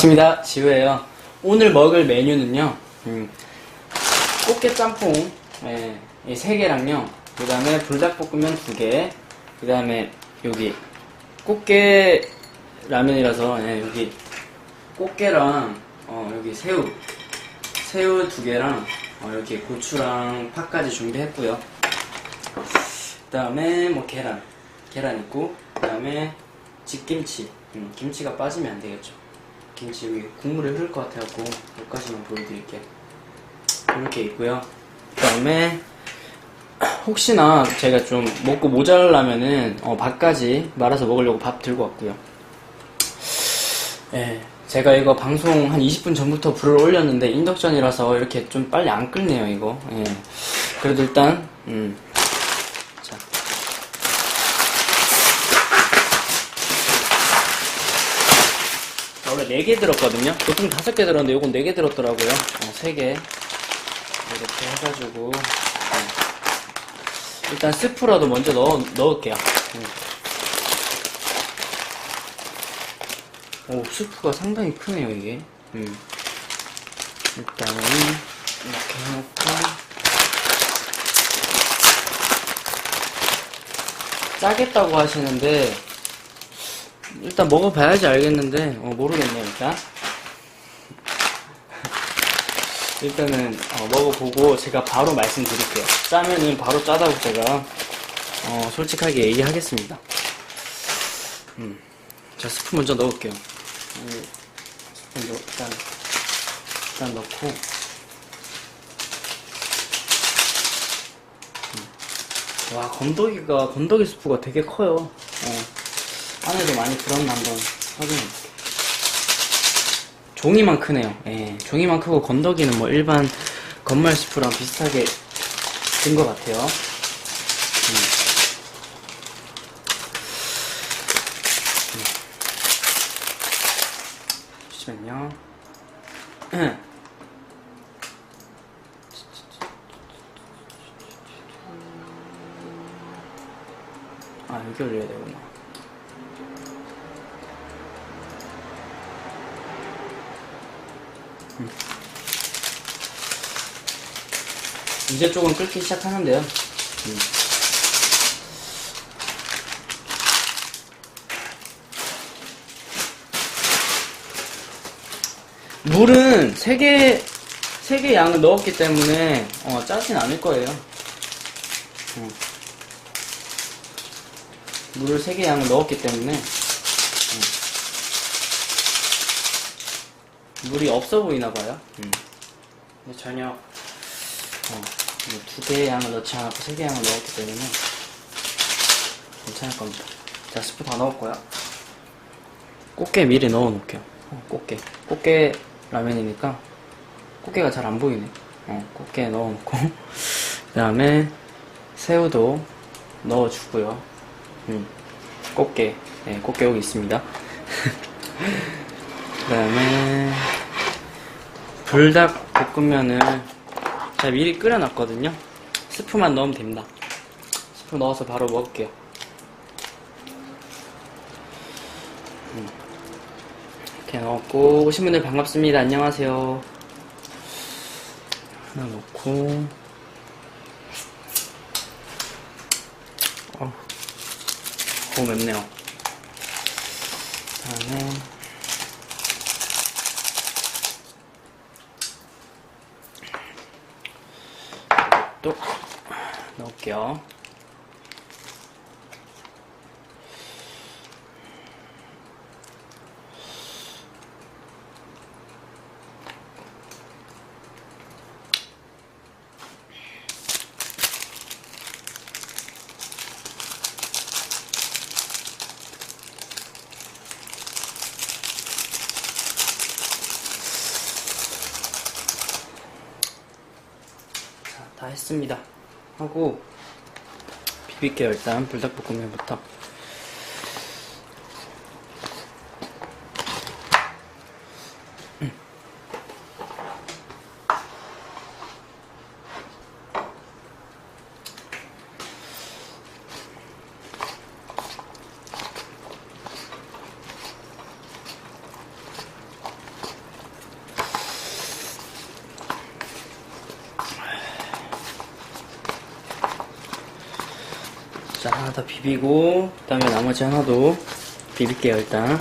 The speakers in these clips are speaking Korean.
반갑습니다. 지우예요. 오늘 먹을 메뉴는요, 음, 꽃게 짬뽕, 예, 이세 개랑요, 그 다음에 불닭볶음면 두 개, 그 다음에 여기 꽃게 라면이라서, 예, 여기 꽃게랑, 어, 여기 새우, 새우 두 개랑, 어, 여기 고추랑 파까지 준비했고요. 그 다음에 뭐 계란, 계란 있고, 그 다음에 집김치, 음, 김치가 빠지면 안 되겠죠. 김치 여기 국물이 흐를 것 같아갖고 여기까지만 보여드릴게요. 이렇게 있고요. 그 다음에 혹시나 제가 좀 먹고 모자라면은 어, 밥까지 말아서 먹으려고 밥 들고 왔고요. 예, 제가 이거 방송 한 20분 전부터 불을 올렸는데 인덕션이라서 이렇게 좀 빨리 안 끓네요 이거. 예. 그래도 일단 음. 자, 원래 4개 들었거든요. 보통 5개 들었는데 요건 4개 들었더라고요. 어, 3개. 이렇게 해가지고. 네. 일단 스프라도 먼저 넣어, 넣을게요. 음. 오, 스프가 상당히 크네요, 이게. 음. 일단은, 이렇게 해놓고. 짜겠다고 하시는데, 일단 먹어봐야지 알겠는데 어, 모르겠네요 일단 일단은 어, 먹어보고 제가 바로 말씀드릴게요 짜면은 바로 짜다고 제가 어, 솔직하게 얘기하겠습니다 음. 자 스프 먼저 넣을게요 먼저 일단 일단 넣고 음. 와 건더기가 건더기 스프가 되게 커요 어. 안에도 많이 들었나 한번 확인해볼게요. 종이만 크네요. 예, 종이만 크고 건더기는 뭐 일반 건말 스프랑 비슷하게 된 것 같아요. 음. 음. 잠시만요. 아, 여기 올려야 되구나. 이제 조금 끓기 시작하는데요. 음. 물은 3개, 3개 양을 넣었기 때문에, 어, 짜진 않을 거예요. 음. 물을 3개 양을 넣었기 때문에, 음. 물이 없어 보이나 봐요. 음. 근데 전혀, 어, 두 개의 양을 넣지 않았고 세 개의 양을 넣었기 때문에 괜찮을 겁니다. 자, 스프 다 넣었고요. 꽃게 미리 넣어 놓을게요. 어, 꽃게. 꽃게 라면이니까 꽃게가 잘 안 보이네. 어, 꽃게 넣어 놓고 그 다음에 새우도 넣어주고요. 음, 꽃게. 네, 꽃게 여기 있습니다. 그 다음에 불닭 볶음면을 제가 미리 끓여놨거든요. 스프만 넣으면 됩니다. 스프 넣어서 바로 먹을게요. 음. 이렇게 넣었고 오신 분들 반갑습니다. 안녕하세요. 하나 넣고 어, 너무 맵네요. 다음에 또 자, 다 했습니다. 하고 비빌게요 일단 불닭볶음면부터. 비비고, 그 다음에 나머지 하나도 비빌게요, 일단.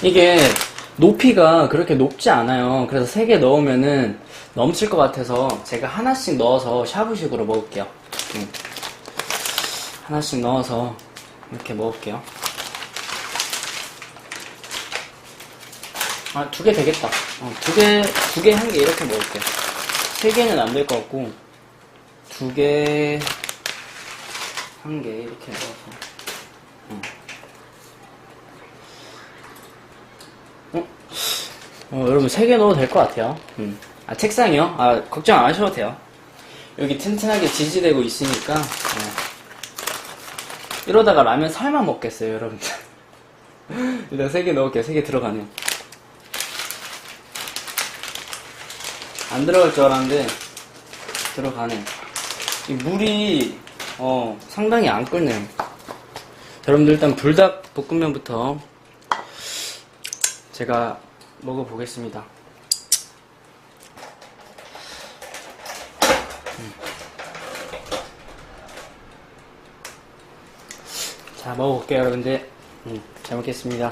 이게 높이가 그렇게 높지 않아요. 그래서 세개 넣으면은 넘칠 것 같아서 제가 하나씩 넣어서 샤브식으로 먹을게요. 음. 하나씩 넣어서 이렇게 먹을게요. 아, 두 개 되겠다. 어, 두 개, 두 개, 한 개 이렇게 먹을게요. 세 개는 안 될 것 같고, 두 개, 한 개 이렇게 넣어서. 음. 어? 어, 여러분 세 개 넣어도 될 것 같아요. 음. 아 책상이요? 아 걱정 안 하셔도 돼요. 여기 튼튼하게 지지되고 있으니까 어. 이러다가 라면 살만 먹겠어요, 여러분들. 일단 세 개 넣을게요. 세 개 들어가네요. 안 들어갈 줄 알았는데 들어가네. 이 물이 어 상당히 안 끓네요. 여러분들 일단 불닭 볶음면부터 제가 먹어보겠습니다. 자, 먹어볼게요, 여러분들. 음, 잘 먹겠습니다.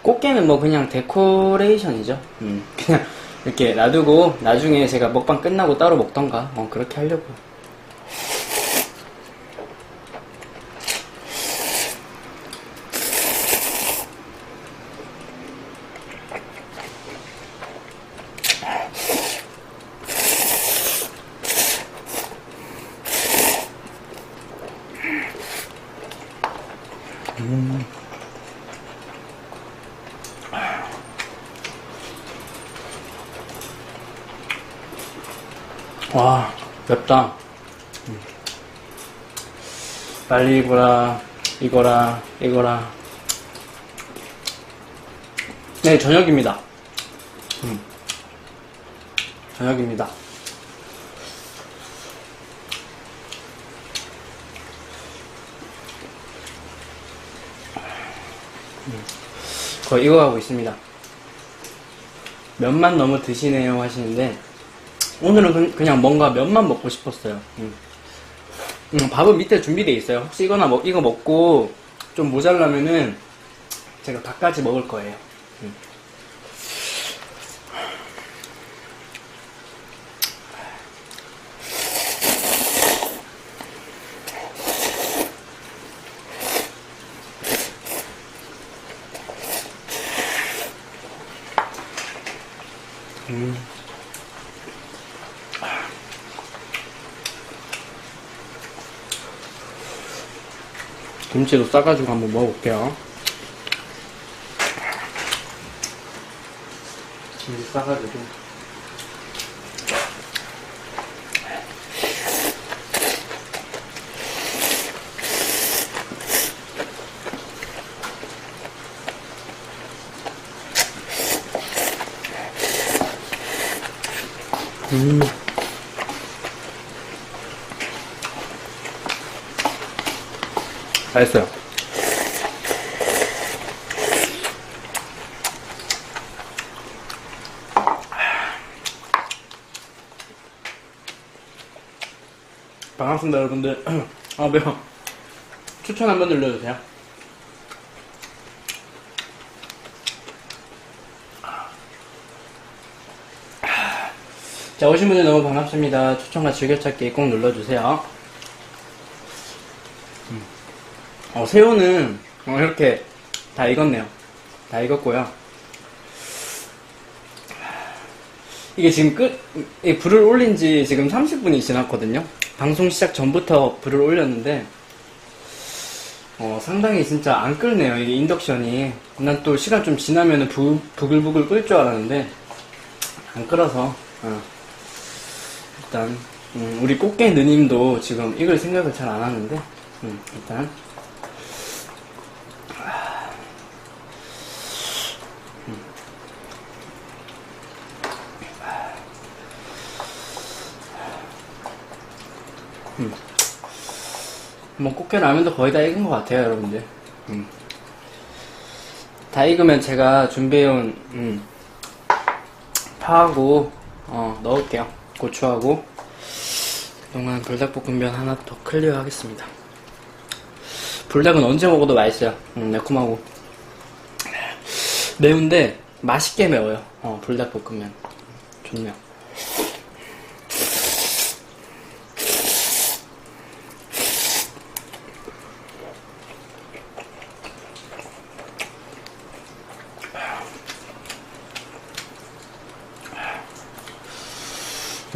꽃게는 뭐 그냥 데코레이션이죠. 음, 그냥 이렇게 놔두고 나중에 제가 먹방 끝나고 따로 먹던가, 어, 그렇게 하려고. 와, 맵다. 음. 빨리 이거라, 이거라, 이거라. 네, 저녁입니다. 음. 저녁입니다. 음. 거의 이거 하고 있습니다. 면만 너무 드시네요 하시는데, 오늘은 그- 그냥 뭔가 면만 먹고 싶었어요. 음. 음, 밥은 밑에 준비되어 있어요. 혹시 이거나 먹, 이거 먹고 좀 모자라면은 제가 밥까지 먹을 거예요. 음. 음. 김치도 싸가지고 한번 먹어볼게요. 김치 싸가지고. 음. 맛있어요. 반갑습니다, 여러분들. 아, 매워. 추천 한번 눌러주세요. 자, 오신 분들 너무 반갑습니다. 추천과 즐겨찾기 꼭 눌러주세요. 어, 새우는 어, 이렇게 다 익었네요. 다 익었고요. 이게 지금 끝, 이 불을 올린 지 지금 30분이 지났거든요. 방송 시작 전부터 불을 올렸는데, 어, 상당히 진짜 안 끓네요. 이게 인덕션이. 난 또 시간 좀 지나면은 부, 부글부글 끓을 줄 알았는데, 안 끓어서, 어. 일단, 음, 우리 꽃게 누님도 지금 익을 생각을 잘 안 하는데, 음, 일단, 뭐 꽃게 라면도 거의 다 익은 것 같아요, 여러분들. 음. 다 익으면 제가 준비해온 음, 파하고 어, 넣을게요. 고추하고 그동안 불닭볶음면 하나 더 클리어하겠습니다. 불닭은 언제 먹어도 맛있어요. 음, 매콤하고 매운데 맛있게 매워요. 어, 불닭볶음면 좋네요.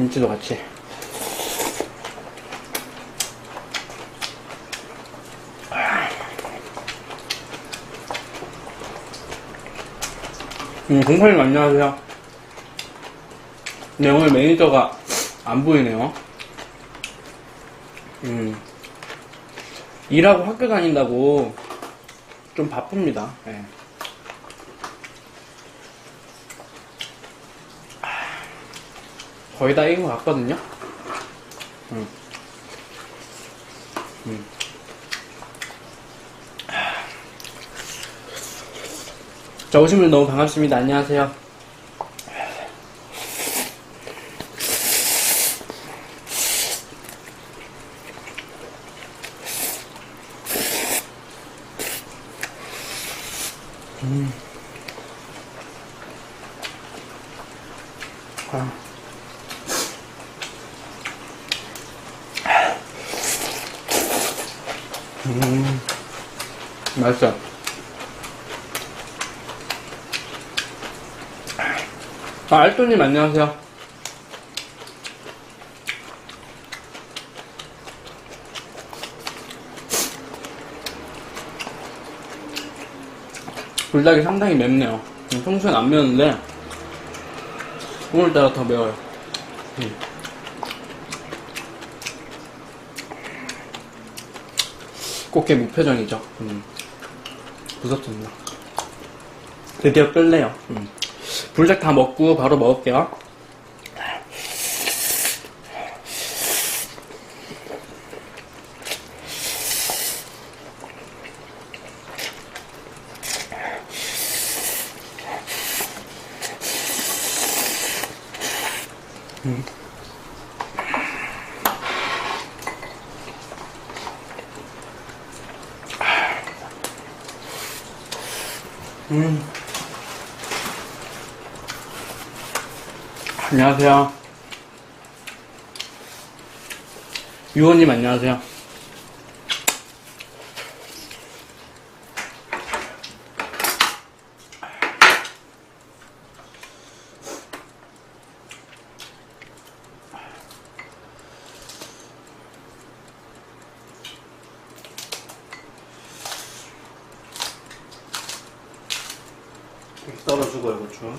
김치도 같이. 음, 공파님 안녕하세요. 네, 오늘 매니저가 안 보이네요. 음, 일하고 학교 다닌다고 좀 바쁩니다. 예. 거의 다 익은 것 같거든요. 음. 음. 자, 오신 분 너무 반갑습니다. 안녕하세요. 아, 알토님 안녕하세요. 불닭이 상당히 맵네요. 음, 평소엔 안 매웠는데, 오늘따라 더 매워요. 음. 꽃게 무표정이죠. 음. 무섭습니다. 드디어 끌네요. 음. 불닭 다 먹고 바로 먹을게요. 음. 안녕하세요. 유원님 안녕하세요. 이렇게 썰어주고요, 고추.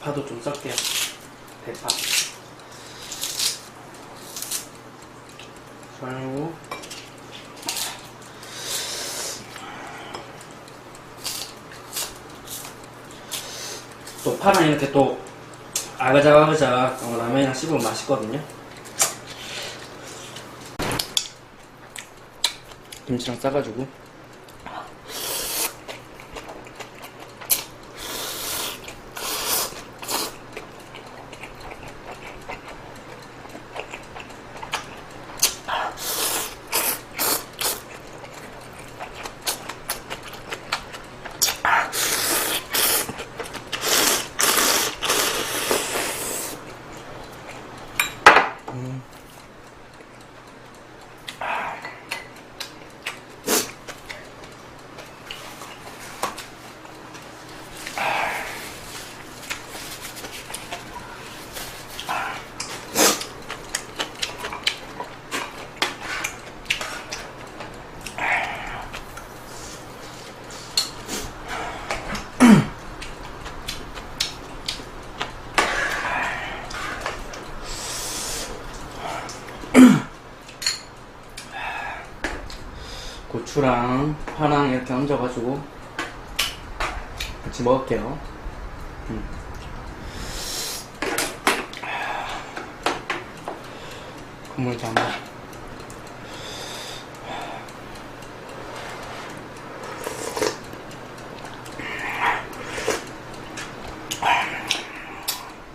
파도 좀 썰게요. 대파. 썰고. 또 파랑 이렇게 또 아그작아그작 어, 라면이랑 씹으면 맛있거든요. 김치랑 싸가지고. 고추랑 파랑 이렇게 얹어가지고 같이 먹을게요. 음. 국물 좀 한번.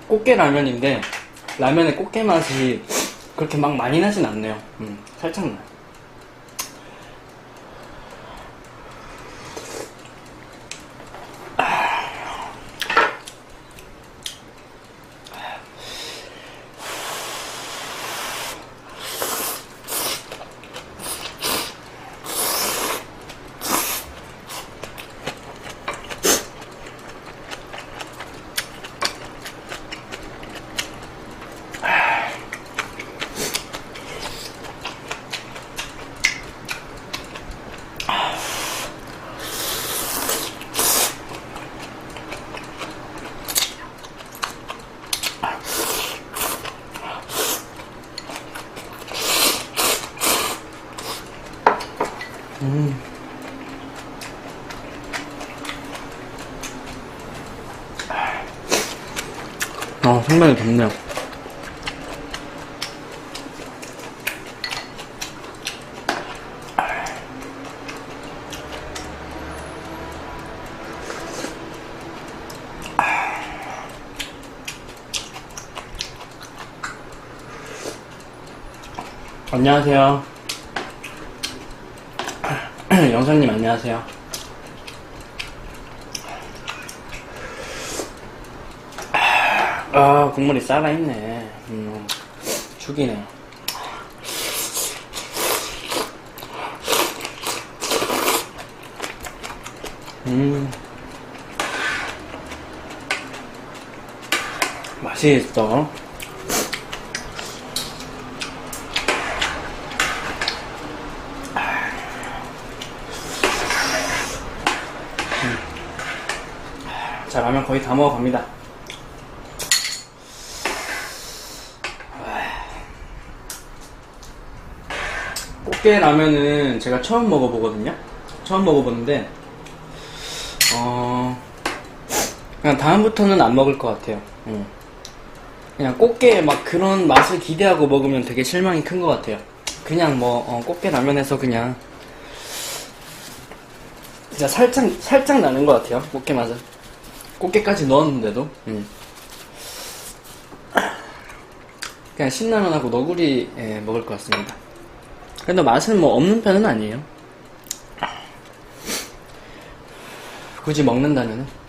꽃게 라면인데 라면의 꽃게 맛이 그렇게 막 많이 나진 않네요. 음, 살짝 나요. 덥네요. 안녕하세요. 영상님 안녕하세요. 아, 국물이 살아있네. 음, 죽이네. 음. 맛이 있어. 음. 자, 라면 거의 다 먹어갑니다. 꽃게 라면은 제가 처음 먹어보거든요. 처음 먹어보는데, 어, 그냥 다음부터는 안 먹을 것 같아요. 음. 그냥 꽃게 막 그런 맛을 기대하고 먹으면 되게 실망이 큰 것 같아요. 그냥 뭐, 어, 꽃게 라면에서 그냥, 진짜 살짝, 살짝 나는 것 같아요. 꽃게 맛은. 꽃게까지 넣었는데도, 음. 그냥 신라면하고 너구리 예, 먹을 것 같습니다. 근데 맛은 뭐 없는 편은 아니에요. 굳이 먹는다면은.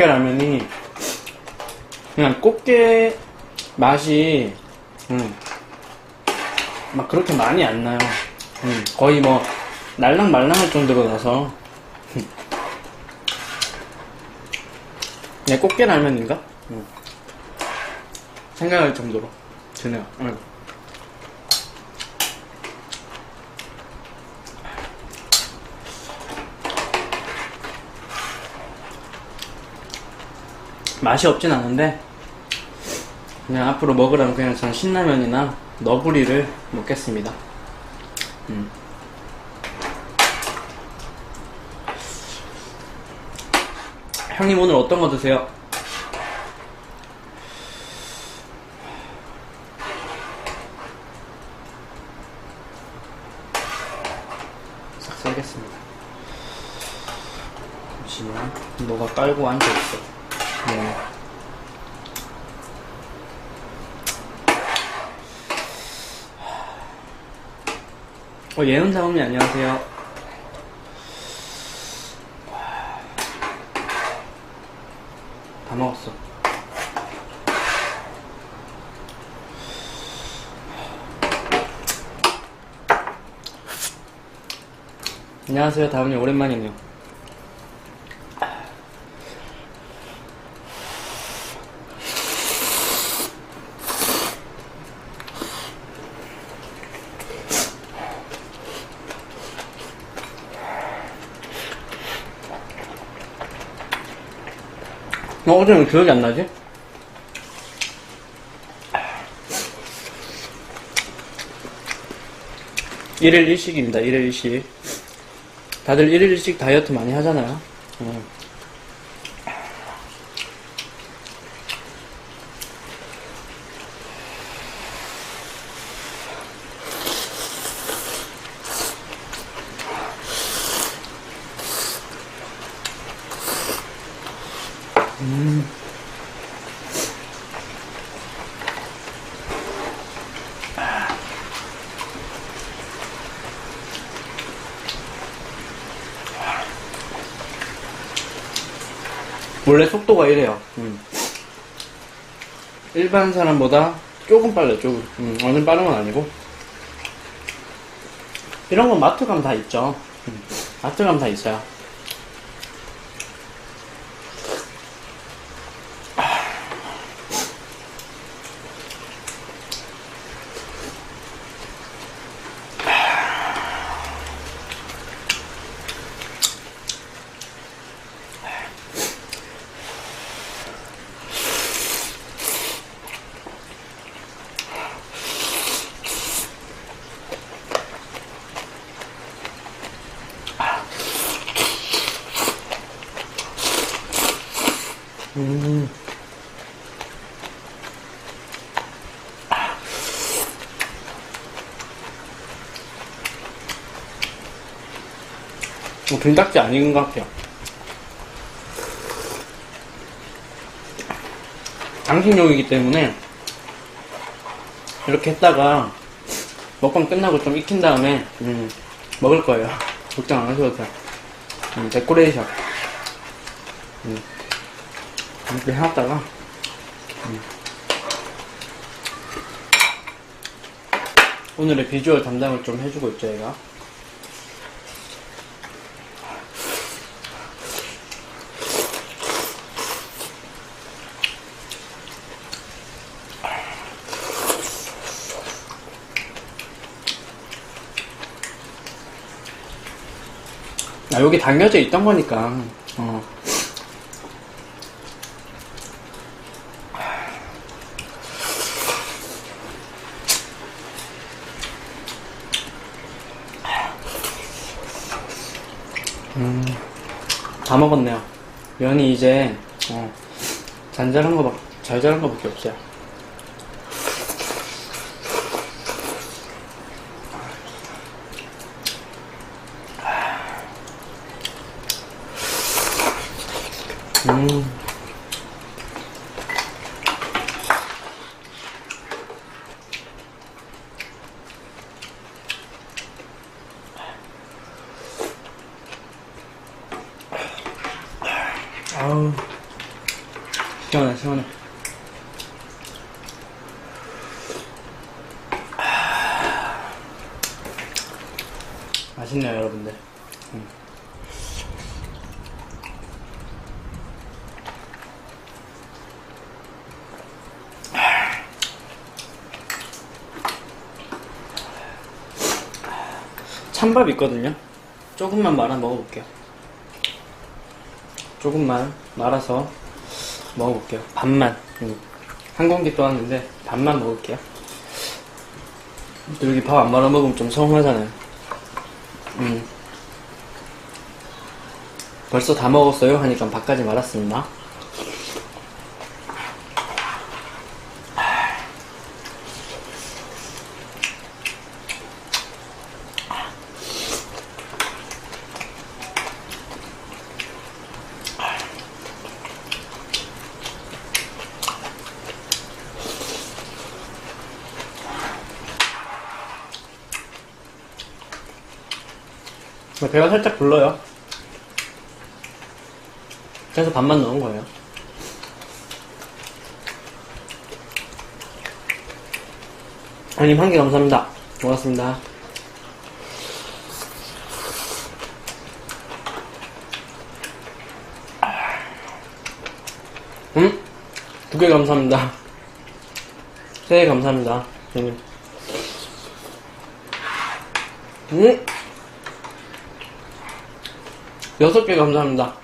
꽃게 라면이 그냥 꽃게 맛이 음, 막 그렇게 많이 안 나요. 음, 거의 뭐 날랑말랑할 정도로 나서 음. 네, 꽃게 라면인가? 음. 생각할 정도로 드네요. 음. 맛이 없진 않은데 그냥 앞으로 먹으라면 그냥 전 신라면이나 너구리를 먹겠습니다. 음. 형님 오늘 어떤 거 드세요? 싹 썰겠습니다. 잠시만, 너가 깔고 앉아있어. 어, 예은 사모님 안녕하세요. 다 먹었어. 안녕하세요. 다음님 오랜만이네요. 어, 어제는 기억이 안 나지? 일일 일식입니다. 일일 일식. 다들 일일 일식 다이어트 많이 하잖아요. 음. 원래 속도가 이래요. 음. 일반 사람보다 조금 빨라요, 조금. 음, 완전 빠른 건 아니고. 이런 건 마트 가면 다 있죠. 음, 마트 가면 다 있어요. 불닭지 아닌 것 같아요. 장식용이기 때문에 이렇게 했다가 먹방 끝나고 좀 익힌 다음에 음, 먹을 거예요. 걱정 안 하셔도 돼요. 음, 데코레이션. 음. 이렇게 해놨다가 음. 오늘의 비주얼 담당을 좀 해주고 있죠 얘가 아 여기 담겨져 있던 거니까 어. 음, 다 먹었네요. 면이 이제 어, 잔잔한 거, 잘잘한 거밖에 없어요. 음. 아우 시원해 시원해 맛있네요 여러분들 음. 찬밥 있거든요 조금만 말아 먹어볼게요 조금만 말아서 먹어볼게요. 반만. 음. 한 공기 또 왔는데 반만 먹을게요. 또 여기 밥 안 말아 먹으면 좀 서운하잖아요. 음. 벌써 다 먹었어요? 하니까 밥까지 말았습니다. 배가 살짝 불러요. 그래서 반만 넣은 거예요. 형님 한 개 감사합니다. 고맙습니다. 음? 두 개 감사합니다. 세 개 감사합니다. 형님. 음? 여섯 개 감사합니다.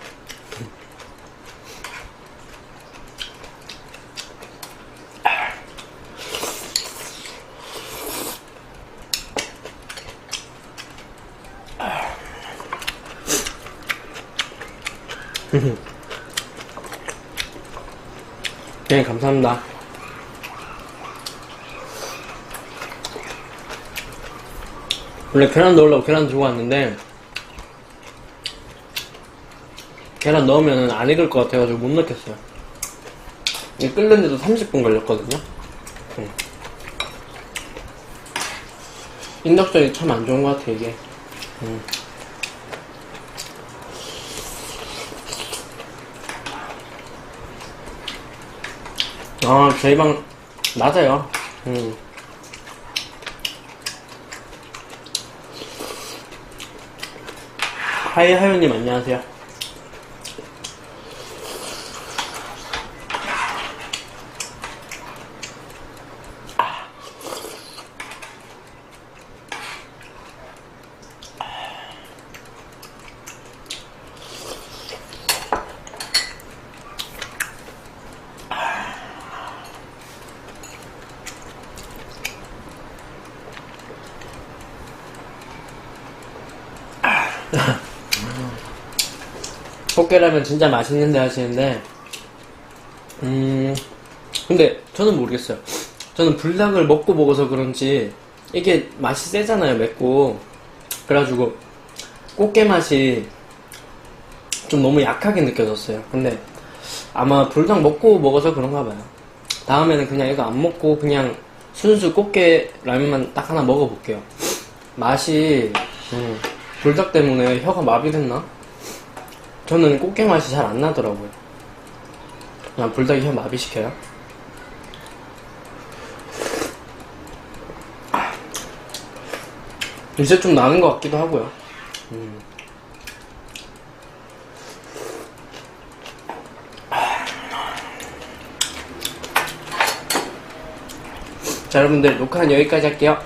네, 감사합니다. 원래 계란 넣으려고 계란 들고 왔는데, 계란 넣으면 안 익을 것 같아가지고 못 넣겠어요. 이 끓는데도 30분 걸렸거든요. 응. 인덕션이 참 안 좋은 것 같아, 이게. 응. 아, 저희 방, 맞아요. 음. 하이, 하요님, 안녕하세요. 꽃게라면 진짜 맛있는데 하시는데, 음, 근데 저는 모르겠어요. 저는 불닭을 먹고 먹어서 그런지 이게 맛이 세잖아요, 맵고. 그래가지고 꽃게 맛이 좀 너무 약하게 느껴졌어요. 근데 아마 불닭 먹고 먹어서 그런가 봐요. 다음에는 그냥 이거 안 먹고 그냥 순수 꽃게 라면만 딱 하나 먹어볼게요. 맛이 음, 불닭 때문에 혀가 마비됐나? 저는 꽃게 맛이 잘 안 나더라고요. 그냥 불닭이 혀 마비시켜요. 이제 좀 나는 것 같기도 하고요. 음. 자, 여러분들 녹화는 여기까지 할게요.